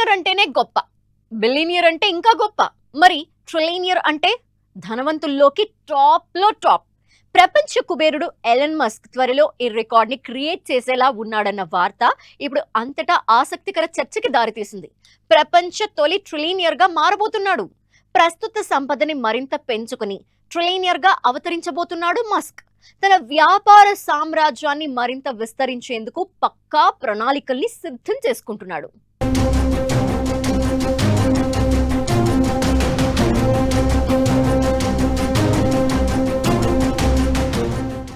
Billionaire అంటేనే గొప్ప. Billionaire అంటే ఇంకా గొప్ప. మరి ట్రిలీనియర్ అంటే ధనవంతుల్లోకి టాప్లో టాప్. ప్రపంచ కుబేరుడు ఎలన్ మస్క్ త్వరలో ఈ రికార్డ్ని క్రియేట్ చేసేలా ఉన్నాడన్న వార్త ఇప్పుడు అంతటా ఆసక్తికర చర్చకి దారితీసింది. ప్రపంచ తొలి ట్రిలీనియర్గా మారబోతున్నాడు. ప్రస్తుత సంపదని మరింత పెంచుకుని ట్రిలీనియర్గా అవతరించబోతున్నాడు మస్క్ తన వ్యాపార సామ్రాజ్యాన్ని మరింత విస్తరించేందుకు పక్కా ప్రణాళికల్ని సిద్ధం చేసుకుంటున్నాడు.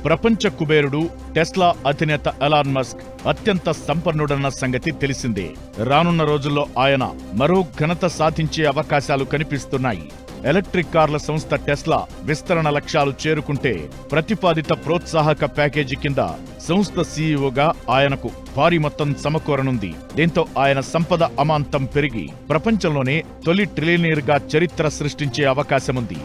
ప్రపంచ కుబేరుడు టెస్లా అధినేత ఎలాన్ మస్క్ అత్యంత సంపన్నుడన్న సంగతి తెలిసిందే. రానున్న రోజుల్లో ఆయన మరో ఘనత సాధించే అవకాశాలు కనిపిస్తున్నాయి. ఎలక్ట్రిక్ కార్ల సంస్థ టెస్లా విస్తరణ లక్ష్యాలు చేరుకుంటే ప్రతిపాదిత ప్రోత్సాహక ప్యాకేజీ కింద సంస్థ సీఈఓగా ఆయనకు భారీ మొత్తం సమకూరనుంది. దీంతో ఆయన సంపద అమాంతం పెరిగి ప్రపంచంలోనే తొలి ట్రిలియనీర్గా చరిత్ర సృష్టించే అవకాశముంది.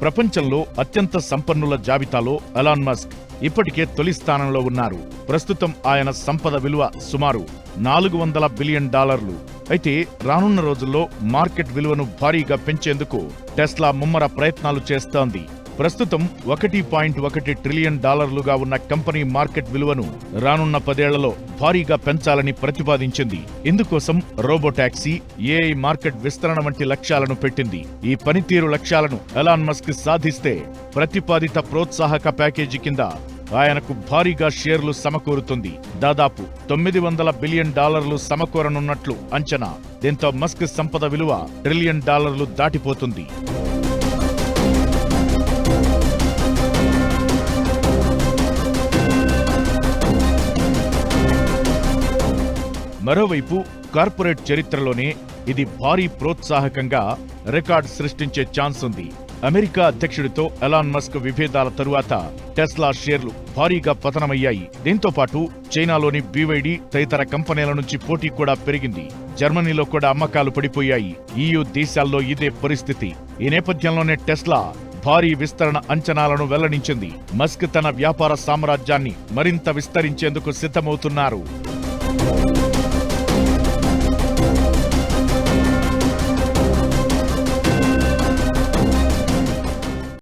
ప్రపంచంలో అత్యంత సంపన్నుల జాబితాలో ఎలాన్ మస్క్ ఇప్పటికే తొలి స్థానంలో ఉన్నారు. ప్రస్తుతం ఆయన సంపద విలువ సుమారు నాలుగు వందల బిలియన్ డాలర్లు. అయితే రానున్న రోజుల్లో మార్కెట్ విలువను భారీగా పెంచేందుకు టెస్లా ముమ్మర ప్రయత్నాలు చేస్తోంది. ప్రస్తుతం ఒకటి పాయింట్ ఒకటి ట్రిలియన్ డాలర్లుగా ఉన్న కంపెనీ మార్కెట్ విలువను రానున్న పదేళ్ళలో భారీగా పెంచాలని ప్రతిపాదించింది. ఇందుకోసం రోబోటాక్సీ ఏఐ మార్కెట్ విస్తరణ వంటి లక్ష్యాలను పెట్టింది. ఈ పనితీరు లక్ష్యాలను ఎలాన్ మస్క్ సాధిస్తే ప్రతిపాదిత ప్రోత్సాహక ప్యాకేజీ కింద ఆయనకు భారీగా షేర్లు సమకూరుతుంది. దాదాపు తొమ్మిది వందల బిలియన్ డాలర్లు సమకూరనున్నట్లు అంచనా. దీంతో మస్క్ సంపద విలువ ట్రిలియన్ డాలర్లు దాటిపోతుంది. మరోవైపు కార్పొరేట్ చరిత్రలోనే ఇది భారీ ప్రోత్సాహకంగా రికార్డ్ సృష్టించే ఛాన్స్ ఉంది. అమెరికా అధ్యక్షుడితో ఎలాన్ మస్క్ విభేదాల తరువాత టెస్లా షేర్లు భారీగా పతనమయ్యాయి. దీంతో పాటు చైనాలోని బీవైడి తదితర కంపెనీల నుంచి పోటీ కూడా పెరిగింది. జర్మనీలో కూడా అమ్మకాలు పడిపోయాయి. ఈయు దేశాల్లో ఇదే పరిస్థితి. ఈ నేపథ్యంలోనే టెస్లా భారీ విస్తరణ అంచనాలను వెల్లడించింది. మస్క్ తన వ్యాపార సామ్రాజ్యాన్ని మరింత విస్తరించేందుకు సిద్ధమవుతున్నారు.